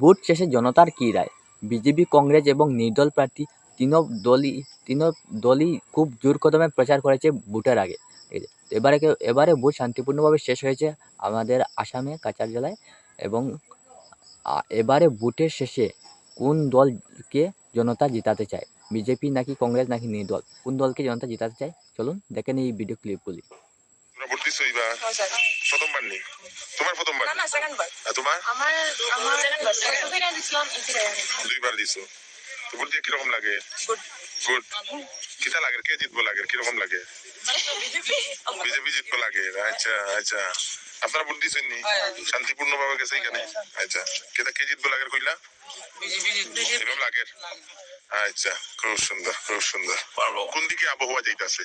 Vote শেষে জনতার কী রায়? BJP Congress এবং নির্দল প্রার্থী তিন দলই তিন দলই খুব জোর কদমে প্রচার করেছে ভোটের আগে। ঠিক আছে এবারে এবারে ভোট শান্তিপূর্ণভাবে শেষ হয়েছে আমাদের আসামে কাছাড় জেলায় এবং এবারে ভোটের শেষে কোন দলকে জনতা জিতাতে চায়? বিজেপি নাকি কংগ্রেস নাকি নির্দল? কোন দলকে জনতা জিতাতে চায়? চলুন দেখেন এই ভিডিও ক্লিপগুলি। প্রথমবার নি তোমার প্রথমবার না নি? না সেকেন্ড বার তোমার? আমার আমার সেকেন্ড বার প্রথমে দিছিলাম দুইবার দিছো। দিয়ে কীরকম লাগে? গুড গুড কিতা লাগে? কে জিতবো লাগে? কীরকম লাগে? বিজেপি বিজেপি জিতবো লাগে। আচ্ছা আচ্ছা। আপনারা ভোট দিছেন নি? শান্তিপূর্ণ ভাবে গেছে এখানে? আচ্ছা। কেটা কে জিতবো লাগে কইলা? এরকম লাগে। আচ্ছা খুব সুন্দর খুব সুন্দর। কোন দিকে আবহাওয়া যাইতাছে?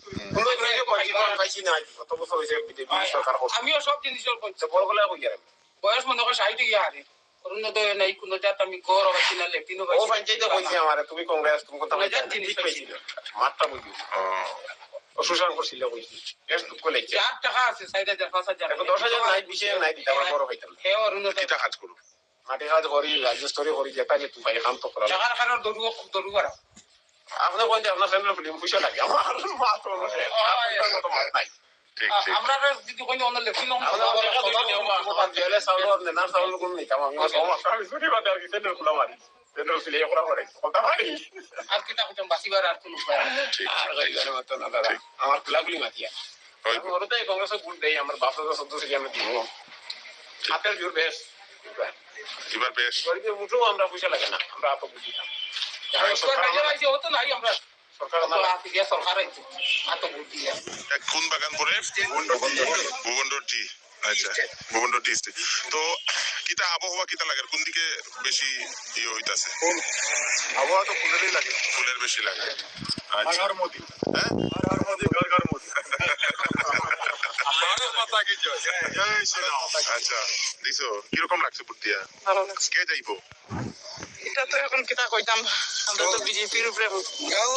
পাইছি না কত বছর হয়েছে বিজেপি সরকার আমিও সব জিনিসের বড় গলা কই আর? বয়স মনে হয় ষাট গিয়ে হারে। অরুণোদয় নাই কোনো জাত আমি গৌর পাইছি না লেট্রিনও ও পাইছি পঞ্চায়েতে আমারে তুমি কংগ্রেস তুমি কথা আমরা ঠিক পাইছি মাত্রা বুঝি। ও করছিল কইছি। এস তো কইলে চার টাকা আছে চার হাজার পাঁচ হাজার। এখন দশ হাজার নাই বিশ হাজার নাই দিতে আমরা বড় হইতাম হে অরুণোদয় কাজ করো মাটি কাজ করি রাজ্য স্তরে করি যেটা যে তুমি কাম তো করা টাকার খানোর দরু দরু করা আপনার কোন আপনার ফ্যামিলি ফিল্ম পয়সা লাগে আমার মাত নাই আমরা যদি কোনো অন্য লেট্রিন আমরা জেলে চাউল নেনার চাউল কোন নিতাম আমি সমস্যা আমি শুনি বাদে আর কি সেটা খোলা মারি সেটা ফিলে করা করে কথা মারি আর কিতা হইতাম বাঁচিবার আর কোনো উপায় ঠিক আর গাড়ি গাড়ি মাতো না দাদা আমার খোলাগুলি মাতিয়া ওরতে দেই আমার বাপ দাদা সদস্য ছিল আমি দিব হাতের জোর বেশ এবার বেশ মুঠো আমরা পয়সা লাগে না আমরা বুঝি না কোন বাগান পরে আচ্ছা তো কিটা আবহাওয়া কিটা লাগে? কোন দিকে বেশি ইয়ে হইতাছে? আবহাওয়া তো ফুলেরই লাগে। ফুলের বেশি লাগে। আচ্ছা। মোদি হ্যাঁ? মোদি ঘর ঘর মোদি আচ্ছা দিছো কীরকম লাগছে বুদ্ধিয়া কে যাইবো? এটা তো এখন কিতা কইতাম? আমরা তো বিজেপির উপরে